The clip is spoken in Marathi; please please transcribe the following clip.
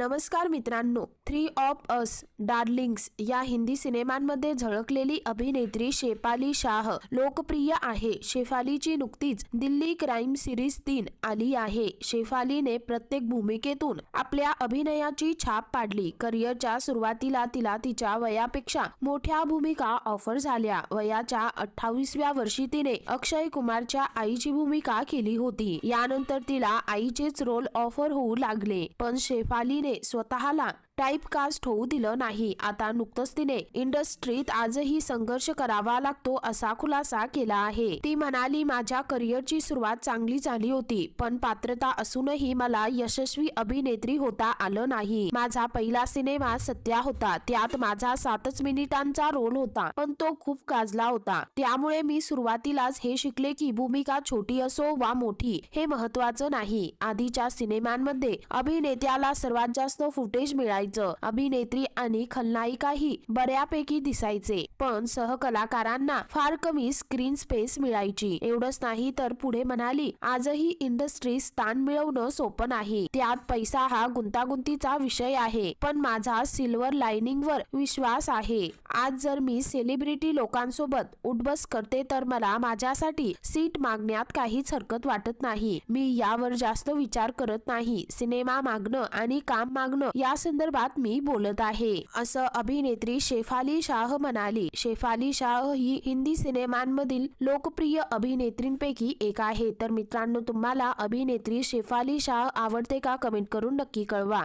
नमस्कार मित्रांनो थ्री ऑफ अस डार्लिंग्स या हिंदी सिनेमांमध्ये झळकलेली अभिनेत्री शेफाली शाह लोकप्रिय आहे. शेफालीची नुकतीच दिल्ली क्राईम सिरीज तीन आली आहे. शेफालीने प्रत्येक भूमिकेतून आपल्या अभिनयाची छाप पाडली. करिअरच्या सुरुवातीला तिला तिच्या वयापेक्षा मोठ्या भूमिका ऑफर झाल्या. वयाच्या अठ्ठावीसव्या वर्षी तिने अक्षय कुमारच्या आईची भूमिका केली होती. यानंतर तिला आईचेच रोल ऑफर होऊ लागले. पण शेफालीने Suatu Suatahalak टाईपकास्ट होऊ दिलं नाही. आता नुकतंच तिने इंडस्ट्रीत आजही संघर्ष करावा लागतो असा खुलासा केला आहे. ती म्हणाली माझ्या करिअरची सुरुवात चांगली झाली होती पण पात्रता असूनही मला यशस्वी अभिनेत्री होता आलं नाही. माझा पहिला सिनेमा सत्या होता. त्यात माझा सातच मिनिटांचा रोल होता पण तो खूप गाजला होता. त्यामुळे मी सुरुवातीलाच हे शिकले की भूमिका छोटी असो वा मोठी हे महत्वाचं नाही. आधीच्या सिनेमांमध्ये अभिनेत्याला सर्वात जास्त फुटेज मिळायचं अभिनेत्री आणि खलनायिकाही बऱ्यापैकी दिसायचे पण सहकलाकारांना फार कमी स्क्रीन स्पेस मिळायची. एवढंच नाही तर पुढे म्हणाली आजही इंडस्ट्री स्थान मिळवणं सोपं नाही. त्यात पैसा हा गुंतागुंतीचा विषय आहे पण माझा सिल्वर लाइनिंग वर विश्वास आहे. आज जर मी सेलिब्रिटी लोकांसोबत उठबस करते तर मला माझ्यासाठी सीट मागण्यात काहीच हरकत वाटत नाही. मी यावर जास्त विचार करत नाही. सिनेमा मागणं आणि काम मागणं या संदर्भात संदर्भात मी बोलत आहे. असं अभिनेत्री शेफाली शाह म्हणाली. शेफाली शाह ही हिंदी सिनेमांमधील लोकप्रिय अभिनेत्रींपैकी एक आहे. तर मित्रांनो तुम्हाला अभिनेत्री शेफाली शाह आवडते का? कमेंट करून नक्की कळवा.